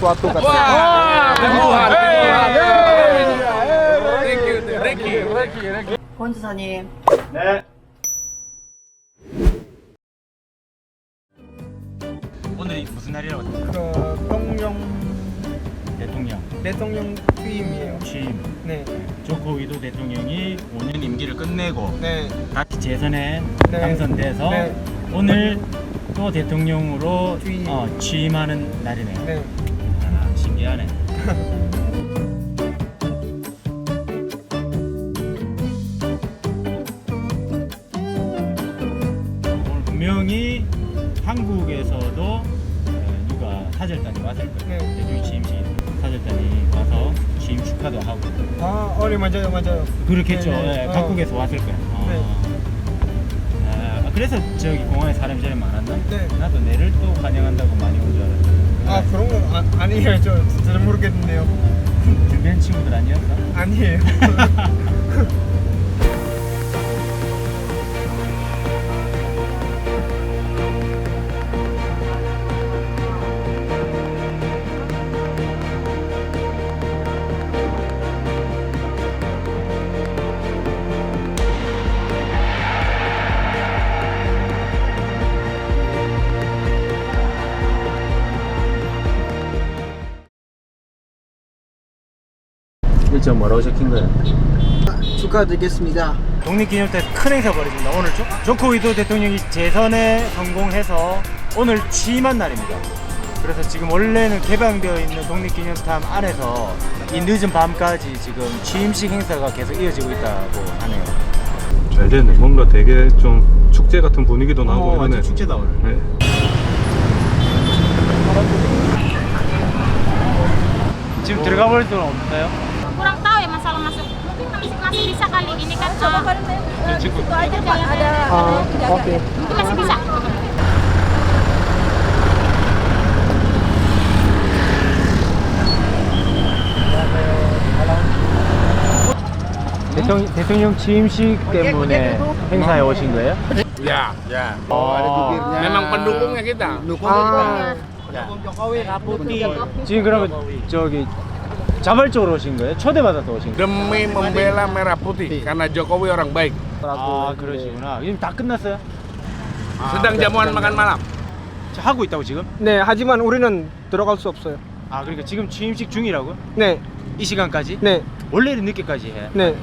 Wah, Tuhan. Thank you, thank you. 권지사님 네. 오늘이 무슨 날이라고? 그 동영 대통령 대통령 취임이에요. 취임. 네. 조코 위도 대통령이 5년 임기를 끝내고 네. 다시 재선에 네. 당선돼서 네. 오늘 또 대통령으로 취임. 어, 취임하는 날이네요. 네. 아, 신기하네. 오늘 분명히 한국에서도 어, 누가 사절단이 왔을 거예요. 네. 대통령 취임식 사절단이 와서 취임 축하도 하고 아, 어리 맞아요, 맞아요. 그렇겠죠. 네, 네. 예, 어. 각국에서 왔을 거예요. 어. 네. 아, 그래서 저기 공항에 사람이 제일 많았나? 네. 나도 내를 또 환영한다고 많이 온 줄 알았는데. 아, 그런 거 아, 아니에요. 저 잘 모르겠는데요. 주변 친구들 아니었어? 아니에요. 일정 뭐라고 적힌 거예요? 축하드리겠습니다. 독립기념 때큰 행사 벌어집니다. 오늘 조, 조코 위도 대통령이 재선에 성공해서 오늘 취임한 날입니다. 그래서 지금 원래는 개방되어 있는 독립기념탑 안에서 이 늦은 밤까지 지금 취임식 행사가 계속 이어지고 있다고 하네요. 잘 됐네. 뭔가 되게 좀 축제 같은 분위기도 나고 이러네. 어, 축제다 오늘. 네. 지금 들어가 볼 수는 없어요? Masih, masih bisa kali ini kan coba 지금 itu aja jalan ada 아, 오케이. mungkin masih bisa 대통령, 대통령 취임식 때문에 행사에 오신 거예요? Ya, ya. 어, Memang pendukungnya kita. 아, 지금 그러면 저기 자발적으로 오신 거예요? 초대받아서 오신 거예요? Demi membela merah putih karena Jokowi orang baik. 아 그러시구나. 지금 다 끝났어요? Sedang jamuan makan malam. 저 하고 있다고 지금? 네, 하지만 우리는 들어갈 수 없어요. 아 그러니까 지금 취임식 중이라고? 네, 이 시간까지? 네, 원래는 늦게까지 해. 네.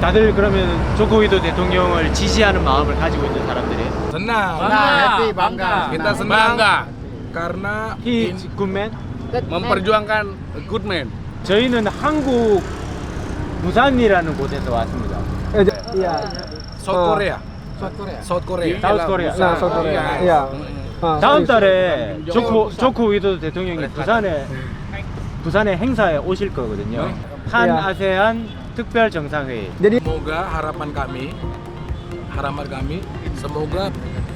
다들 그러면 조코위도 대통령을 지지하는 마음을 가지고 있는 사람들이 Senang. happy, bangga. Kita senang Bangga. karena 히 in- 굿맨 memperjuangkan good man. 저희는 한국 부산이라는 곳에서 왔습니다. 예, 야. South 어. Korea. South Korea. South Korea. 나 서울에. 야. 아, 다음 sorry, 달에 조코 조코 위도 대통령이 부산에 부산에 행사에 오실 거거든요. 한 야. 아세안 특별 정상회의. Jadi Semoga harapan kami, harapan kami, semoga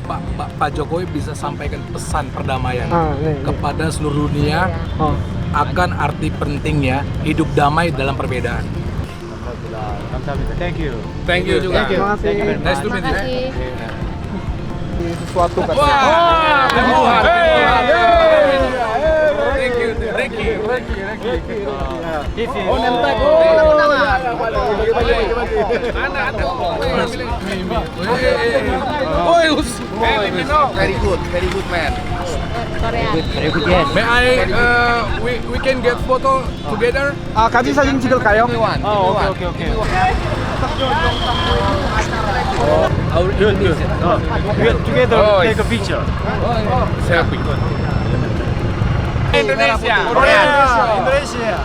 Pak, Pak, Pak Jokowi bisa sampaikan pesan perdamaian 아, 네. 네. kepada seluruh dunia 어. akan arti pentingnya hidup damai dalam perbedaan. 감사합니다. 감사합니다. Thank you. Thank you juga. Terima kasih. Thank you very Nice to much. meet you. Ini sesuatu kan. Wah, puji Tuhan. Hey. Thank you, thank you. This is Oh, nentek. Oh, Anda, Anda. Woi, us- Eh, let me know. Very good, very good man. Korea very good. Yes. May I, uh, we, we can get photo together? 아, 같이 사진 찍을까요? Everyone, 아, 오케이 오케이 오케이. 아, 우리 good good. 어, we together Oh, take a picture. Selfie. Indonesia. Korea. Indonesia.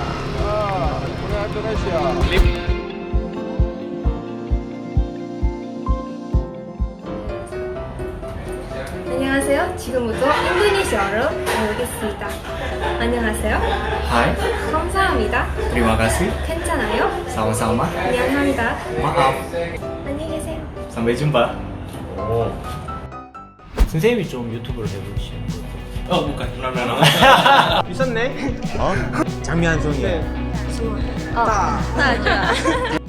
안녕하세요. 지금부터 인도네시아어로 배우겠습니다. 안녕하세요. Hai, 감사합니다. terima kasih. 괜찮아요? Sama-sama. 안녕합니다. Maaf. 안녕히 계세요. Sampai jumpa. 선생님이 좀 유튜브를 해보시는 거예요. No, no. 있었네. 어? 장미 한 송이. 네. 어, 나 좋아.